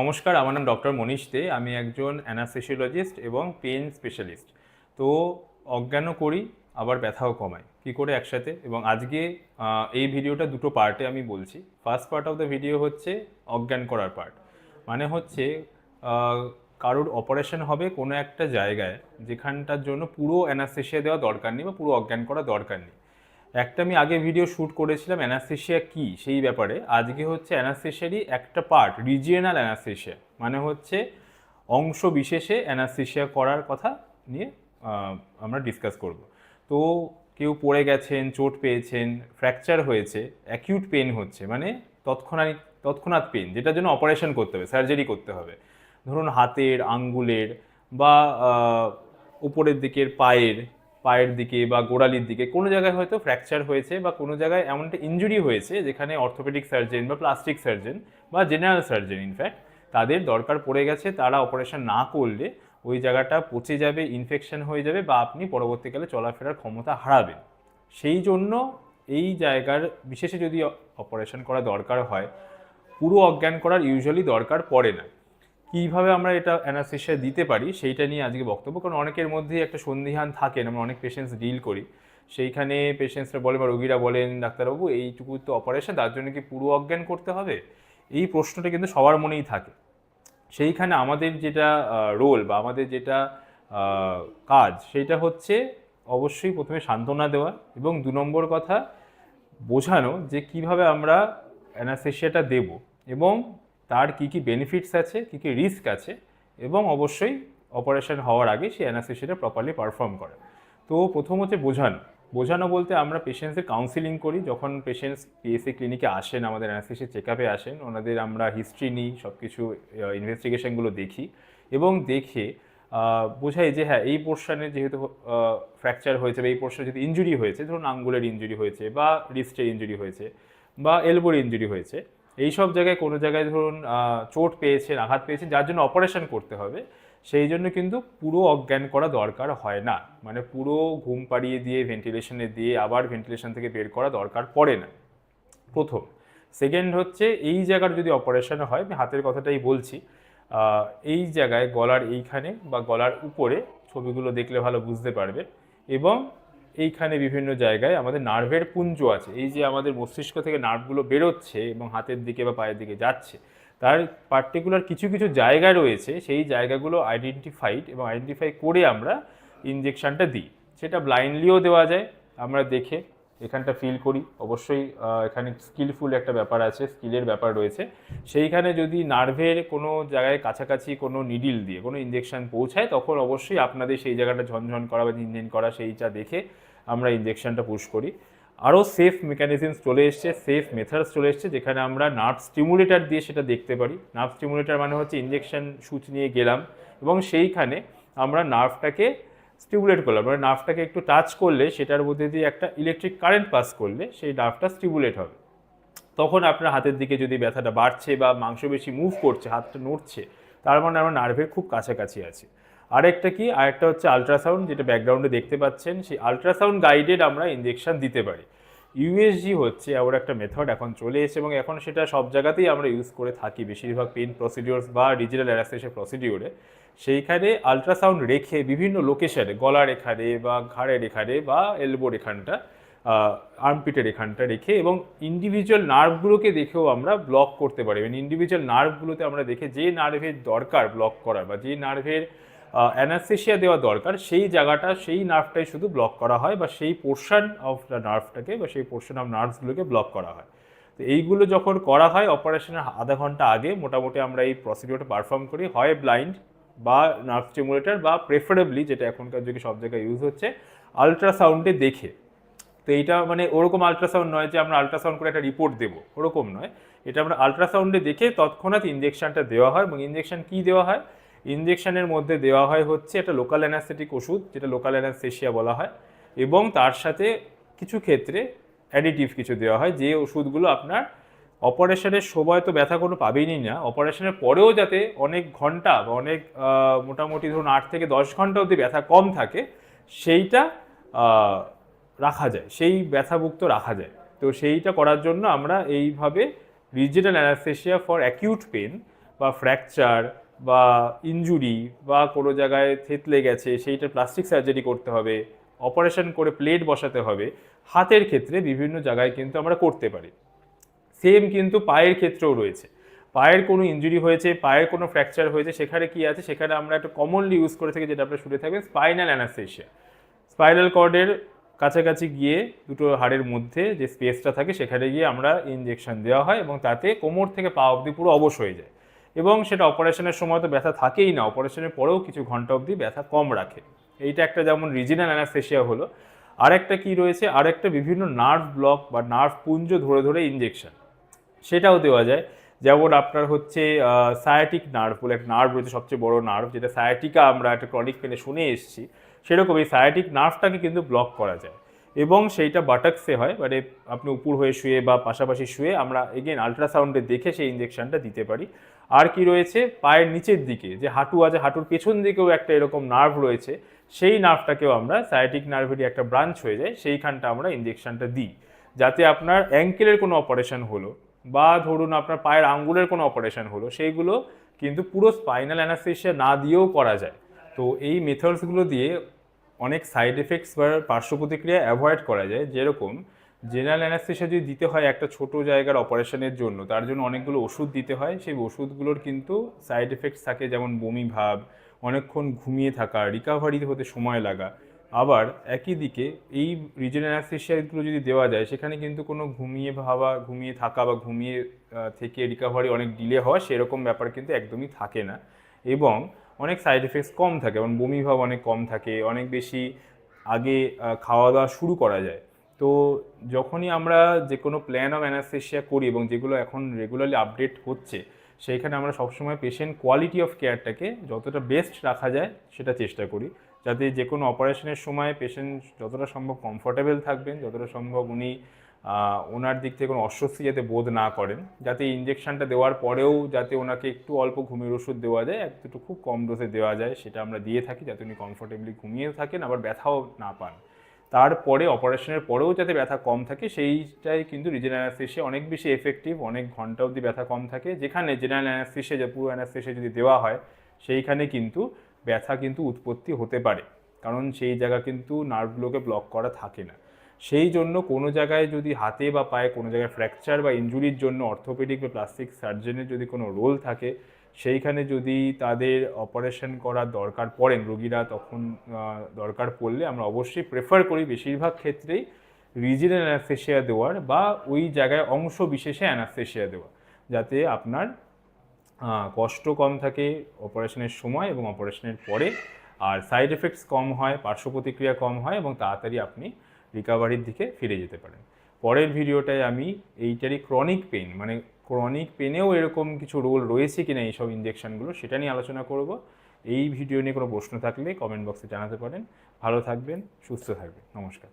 নমস্কার, আমার নাম ডক্টর মনীষ দে। আমি একজন অ্যানাস্থেসিওলজিস্ট এবং পেন স্পেশালিস্ট। তো অজ্ঞানও করি, আবার ব্যথাও কমাই। কি করে একসাথে? এবং আজকে এই ভিডিওটা দুটো পার্টে আমি বলছি। First part of the video হচ্ছে অজ্ঞান করার পার্ট। মানে হচ্ছে কারোর অপারেশন হবে কোনো একটা জায়গায়, যেখানটার জন্য পুরো অ্যানাস্থেসিয়া দেওয়া দরকার নেই বা পুরো অজ্ঞান করা দরকার নেই। একটা আমি আগে ভিডিও শ্যুট করেছিলাম অ্যানাস্থেশিয়া কি? সেই ব্যাপারে। আজকে হচ্ছে অ্যানাস্থেশিয়ারই একটা পার্ট রিজিয়নাল অ্যানাস্থেশিয়া মানে হচ্ছে অংশ বিশেষে অ্যানাস্থেশিয়া করার কথা নিয়ে আমরা ডিসকাস করব। তো কেউ পড়ে গেছেন, চোট পেয়েছেন ফ্র্যাকচার হয়েছে অ্যাকিউট পেন হচ্ছে মানে তৎক্ষণাৎ তৎক্ষণাৎ পেন যেটার জন্য অপারেশন করতে হবে সার্জারি করতে হবে। ধরুন হাতের, আঙ্গুলের বা উপরের দিকের পায়ের পায়ের দিকে বা গোড়ালির দিকে কোনো জায়গায় হয়তো ফ্র্যাকচার হয়েছে বা কোনো জায়গায় এমন একটা ইঞ্জুরি হয়েছে যেখানে অর্থোপেডিক সার্জন বা প্লাস্টিক সার্জন বা জেনারেল সার্জন ইনফ্যাক্ট তাদের দরকার পড়ে গেছে তারা অপারেশন না করলে ওই জায়গাটা পচে যাবে ইনফেকশন হয়ে যাবে বা আপনি পরবর্তীকালে চলাফেরার ক্ষমতা হারাবেন। সেই জন্য এই জায়গার বিশেষে যদি অপারেশন করা দরকার হয়, পুরো অজ্ঞান করার ইউজুয়ালি দরকার পড়ে না। কীভাবে আমরা এটা অ্যানাস্থেশিয়া দিতে পারি সেইটা নিয়ে আজকে বক্তব্য, কারণ অনেকের মধ্যেই একটা সন্দিহান থাকেন আমরা অনেক পেশেন্টস ডিল করি। সেইখানে পেশেন্টসরা বলে বা রোগীরা বলেন, ডাক্তারবাবু, এইটুকু তো অপারেশন তার জন্য কি পুরো অজ্ঞান করতে হবে? এই প্রশ্নটা কিন্তু সবার মনেই থাকে। সেইখানে আমাদের যেটা রোল বা আমাদের যেটা কাজ, সেটা হচ্ছে অবশ্যই প্রথমে সান্ত্বনা দেওয়া এবং দু নম্বর কথা বোঝানো যে কীভাবে আমরা অ্যানাস্থেশিয়াটা দেব। এবং তার কি কি বেনিফিটস আছে, কি কি রিস্ক আছে এবং অবশ্যই অপারেশন হওয়ার আগে সেই অ্যানাস্থেশিয়াটা প্রপারলি পারফর্ম করে। তো প্রথম হচ্ছে বোঝানো। বোঝানো বলতে আমরা পেশেন্টসের কাউন্সিলিং করি। যখন পেশেন্টস পিএসসি ক্লিনিকে আসেন, আমাদের অ্যানাস্থেশিয়া চেক আপে আসেন, ওনাদের আমরা হিস্ট্রি নিই সব কিছু ইনভেস্টিগেশনগুলো দেখি এবং দেখে বোঝাই যে হ্যাঁ এই পোর্শনে যেহেতু ফ্র্যাকচার হয়েছে বা এই পোর্শনে যদি ইঞ্জুরি হয়েছে, ধরুন আঙ্গুলের ইঞ্জুরি হয়েছে বা রিস্টের ইঞ্জুরি হয়েছে বা এলবোর ইঞ্জুরি হয়েছে এই সব জায়গায় কোনো জায়গায় ধরুন চোট পেয়েছেন, আঘাত পেয়েছেন, যার জন্য অপারেশন করতে হবে, সেই জন্য কিন্তু পুরো অজ্ঞান করা দরকার হয় না। মানে পুরো ঘুম পাড়িয়ে দিয়ে ভেন্টিলেশনে দিয়ে আবার ভেন্টিলেশন থেকে বের করা দরকার পড়ে না। প্রথম। সেকেন্ড হচ্ছে, এই জায়গার যদি অপারেশন হয়, আমি হাতের কথাটাই বলছি এই জায়গায় গলার এইখানে বা গলার উপরে ছবিগুলো দেখলে ভালো বুঝতে পারবে এবং এইখানে বিভিন্ন জায়গায় আমাদের নার্ভের পুঞ্জ আছে। এই যে আমাদের মস্তিষ্ক থেকে নার্ভগুলো বেরোচ্ছে এবং হাতের দিকে বা পায়ের দিকে যাচ্ছে, তার পার্টিকুলার কিছু কিছু জায়গা রয়েছে, সেই জায়গাগুলো আইডেন্টিফাইড এবং আইডেন্টিফাই করে আমরা ইঞ্জেকশানটা দিই। সেটা ব্লাইন্ডলিও দেওয়া যায়, আমরা দেখে এখানটা ফিল করি। অবশ্যই এখানে স্কিলফুল একটা ব্যাপার আছে স্কিলের ব্যাপার রয়েছে। সেইখানে যদি নার্ভের কোনো জায়গায় কাছাকাছি কোনো নিডিল দিয়ে কোনো ইনজেকশন পৌঁছায়, তখন অবশ্যই আপনাদের সেই জায়গাটা ঝনঝন করা বা ঝিনঝিন করা সেইটা দেখে আমরা ইনজেকশনটা পুশ করি। আরও সেফ মেকানিজমস চলে এসছে সেফ মেথডস চলে এসছে, যেখানে আমরা নার্ভ স্টিমুলেটার দিয়ে সেটা দেখতে পারি। নার্ভ স্টিমুলেটার মানে হচ্ছে ইনজেকশন সুচ নিয়ে গেলাম এবং সেইখানে আমরা নার্ভটাকে স্টিমুলেট করলাম। মানে নার্ভটাকে একটু টাচ করলে সেটার মধ্যে দিয়ে একটা ইলেকট্রিক কারেন্ট পাস করলে সেই নার্ভটা স্টিবুলেট হবে। তখন আপনার হাতের দিকে যদি ব্যথাটা বাড়ছে বা মাংস বেশি মুভ করছে, হাতটা নড়ছে, তার মানে আমার নার্ভের খুব কাছাকাছি আছে। আরেকটা কি? আরেকটা হচ্ছে আলট্রাসাউন্ড যেটা ব্যাকগ্রাউন্ডে দেখতে পাচ্ছেন, সেই আলট্রাসাউন্ড গাইডেড আমরা ইঞ্জেকশান দিতে পারি। ইউএসজি হচ্ছে ওর একটা মেথড এখন চলে এসেছে এবং এখন সেটা সব জায়গাতেই আমরা ইউজ করে থাকি। বেশিরভাগ পেন প্রসিডিওর্স বা ডিজিটাল অ্যারাস্টেশন প্রসিডিওরে সেইখানে আলট্রাসাউন্ড রেখে বিভিন্ন লোকেশনে গলার এখানে বা ঘাড়ের এখানে বা এলবোর এখানটা আর্মপিটের এখানটা রেখে এবং ইন্ডিভিজুয়াল নার্ভগুলোকে দেখেও আমরা ব্লক করতে পারি। এবং ইন্ডিভিজুয়াল নার্ভগুলোতে আমরা দেখে যে নার্ভের দরকার ব্লক করার বা যে নার্ভের অ্যানাস্থেশিয়া দেওয়া দরকার। সেই জায়গাটা, সেই নার্ভটাই শুধু ব্লক করা হয় বা সেই পোর্শন অফ দ্য নার্ভটাকে বা সেই পোর্শন অফ নার্ভসগুলোকে ব্লক করা হয়। তো এইগুলো যখন করা হয় অপারেশনের আধা ঘণ্টা আগে মোটামুটি আমরা এই প্রসিডিওরটা পারফর্ম করি, হয় ব্লাইন্ড বা নার্ভ স্টিমুলেটার বা প্রেফারেবলি যেটা এখনকার যুগে সব জায়গায় ইউজ হচ্ছে আলট্রাসাউন্ডে দেখে। তো এইটা মানে ওরকম আলট্রাসাউন্ড নয় যে আমরা আলট্রাসাউন্ড করে একটা রিপোর্ট দেবো, ওরকম নয়। এটা আমরা আলট্রাসাউন্ডে দেখে তৎক্ষণাৎ ইনজেকশনটা দেওয়া হয় এবং ইনজেকশন কী দেওয়া হয়? ইনজেকশনের মধ্যে দেওয়া হয় হচ্ছে একটা লোকাল অ্যানাস্থেটিক ওষুধ, যেটা লোকাল অ্যানাস্থেশিয়া বলা হয়, এবং তার সাথে কিছু ক্ষেত্রে অ্যাডিটিভ কিছু দেওয়া হয়, যে ওষুধগুলো আপনার অপারেশনের সময় তো ব্যথা কোনো পাবেনই না অপারেশনের পরেও যাতে অনেক ঘণ্টা বা অনেক মোটামুটি ধরুন আট থেকে দশ ঘণ্টা অবধি ব্যথা কম থাকে, সেইটা রাখা যায়, সেই ব্যথামুক্ত রাখা যায়। তো সেইটা করার জন্য আমরা এইভাবে regional anaesthesia for acute pain বা ফ্র্যাকচার বা ইনজুরি বা কোনো জায়গায় থেতলে গেছে, সেইটা প্লাস্টিক সার্জারি করতে হবে অপারেশন করে প্লেট বসাতে হবে, হাতের ক্ষেত্রে বিভিন্ন জায়গায় কিন্তু আমরা করতে পারি। সেম কিন্তু পায়ের ক্ষেত্রেও রয়েছে। পায়ের কোনো ইনজুরি হয়েছে, পায়ের কোনো ফ্র্যাকচার হয়েছে, সেখানে কি আছে? সেখানে আমরা একটা কমনলি ইউজ করে থাকি, যেটা আপনার শুনে থাকবেন স্পাইনাল অ্যানাস্থেশিয়া স্পাইনাল কর্ডের কাছাকাছি গিয়ে দুটো হাড়ের মধ্যে যে স্পেসটা থাকে, সেখানে গিয়ে আমরা ইনজেকশন দেওয়া হয় এবং তাতে কোমর থেকে পা অবধি পুরো অবশ হয়ে যায়। এবং সেটা অপারেশনের সময় তো ব্যথা থাকেই না, অপারেশনের পরেও কিছু ঘণ্টা অবধি ব্যথা কম রাখে। এইটা একটা যেমন রিজিনাল অ্যানাস্থেশিয়া হলো। আরেকটা কি রয়েছে? আরেকটা বিভিন্ন নার্ভ ব্লক বা নার্ভ পুঞ্জ ধরে ধরে ইনজেকশন সেটাও দেওয়া যায়। যেমন আপনার হচ্ছে সায়াটিক নার্ভ বলে একটা নার্ভ রয়েছে, সবচেয়ে বড় নার্ভ যেটা সায়াটিকা আমরা একটা ক্রনিক পেনে শুনে এসেছি। সেরকম এই সায়াটিক নার্ভটাকে কিন্তু ব্লক করা যায়। এবং সেইটা বাটাক্সে হয় মানে আপনি উপর হয়ে শুয়ে বা পাশাপাশি শুয়ে আমরা এগেন আলট্রাসাউন্ডে দেখে সেই ইঞ্জেকশনটা দিতে পারি। আর কি রয়েছে? পায়ের নিচের দিকে, যে হাঁটু আছে, হাঁটুর পেছন দিকেও একটা এরকম নার্ভ রয়েছে, সেই নার্ভটাকেও আমরা সায়াটিক নার্ভেরই একটা ব্রাঞ্চ হয়ে যায়, সেইখানটা আমরা ইঞ্জেকশনটা দিই। যাতে আপনার অ্যাঙ্কেলের কোনো অপারেশন হলো বা ধরুন আপনার পায়ের আঙ্গুলের কোনো অপারেশন হলো, সেইগুলো কিন্তু পুরো স্পাইনাল অ্যানাস্থেশিয়া না দিয়েও করা যায়। তো এই মেথডসগুলো দিয়ে অনেক সাইড এফেক্টস বা পার্শ্ব প্রতিক্রিয়া অ্যাভয়েড করা যায়। যেরকম জেনারেল অ্যানাস্থেশিয়া যদি দিতে হয় একটা ছোট জায়গার অপারেশনের জন্য, তার জন্য অনেকগুলো ওষুধ দিতে হয়। সেই ওষুধগুলোর কিন্তু সাইড এফেক্টস থাকে, যেমন বমি ভাব, অনেকক্ষণ ঘুমিয়ে থাকা রিকাভারি হতে সময় লাগা। আবার একই দিকে এই রিজনাল অ্যানাস্থেশিয়াগুলো যদি দেওয়া যায়, সেখানে কিন্তু কোনো ঘুমিয়ে ভাবা, ঘুমিয়ে থাকা বা ঘুমিয়ে থেকে রিকাভারি অনেক ডিলে হওয়া সেরকম ব্যাপার কিন্তু একদমই থাকে না। এবং অনেক সাইড এফেক্টস কম থাকে যেমন বমি ভাব অনেক কম থাকে, অনেক বেশি আগে খাওয়া দাওয়া শুরু করা যায়। তো যখনই আমরা যে কোনো প্ল্যান অফ অ্যানাস্থেশিয়া করি এবং যেগুলো এখন রেগুলারলি আপডেট হচ্ছে, সেইখানে আমরা সবসময় পেশেন্ট কোয়ালিটি অফ কেয়ারটাকে যতটা বেস্ট রাখা যায়, সেটা চেষ্টা করি। যাতে যে কোনো অপারেশনের সময় পেশেন্ট যতটা সম্ভব কমফোর্টেবল থাকবেন, যতটা সম্ভব উনি ওনার দিক থেকে কোনো অস্বস্তি যাতে বোধ না করেন, যাতে ইঞ্জেকশনটা দেওয়ার পরেও যাতে ওনাকে একটু অল্প ঘুমের ওষুধ দেওয়া যায়, একটু খুব কম ডোজে দেওয়া যায়, সেটা আমরা দিয়ে থাকি যাতে উনি কমফোর্টেবলি ঘুমিয়ে থাকেন, আবার ব্যথাও না পান। তারপরে অপারেশনের পরেও যাতে ব্যথা কম থাকে, সেইটাই কিন্তু রিজেনাল অ্যানাস্থেশিয়া অনেক বেশি এফেক্টিভ অনেক ঘণ্টা অবধি ব্যথা কম থাকে। যেখানে জেনারেল অ্যানাস্থেশিয়া যে পুরো অ্যানাস্থেশিয়া যদি দেওয়া হয়, সেইখানে কিন্তু ব্যথা কিন্তু উৎপত্তি হতে পারে। কারণ সেই জায়গা কিন্তু নার্ভগুলোকে ব্লক করা থাকে না। সেই জন্য কোনো জায়গায় যদি হাতে বা পায়ে কোনো জায়গায় ফ্র্যাকচার বা ইনজুরির জন্য অর্থোপেডিক বা প্লাস্টিক সার্জনের যদি কোনো রোল থাকে, সেইখানে যদি তাদের অপারেশন করার দরকার পড়েন, রোগীরা তখন দরকার পড়লে আমরা অবশ্যই প্রেফার করি বেশিরভাগ ক্ষেত্রেই রিজিনাল অ্যানাস্থেশিয়া দেওয়ার বা ওই জায়গায় অংশ বিশেষে অ্যানাস্থেশিয়া দেওয়া, যাতে আপনার কষ্ট কম থাকে অপারেশনের সময় এবং অপারেশনের পরে, আর সাইড এফেক্টস কম হয়, পার্শ্ব প্রতিক্রিয়া কম হয় এবং তাড়াতাড়ি আপনি রিকাভারির দিকে ফিরে যেতে পারেন। পরের ভিডিওটায় আমি এইটারই ক্রনিক পেন মানে ক্রনিক পেনেও এরকম কিছু রোল রয়েছে কি না এইসব ইঞ্জেকশানগুলো সেটা নিয়ে আলোচনা করব। এই ভিডিও নিয়ে কোনো প্রশ্ন থাকলে কমেন্ট বক্সে জানাতে পারেন। ভালো থাকবেন, সুস্থ থাকবেন। নমস্কার।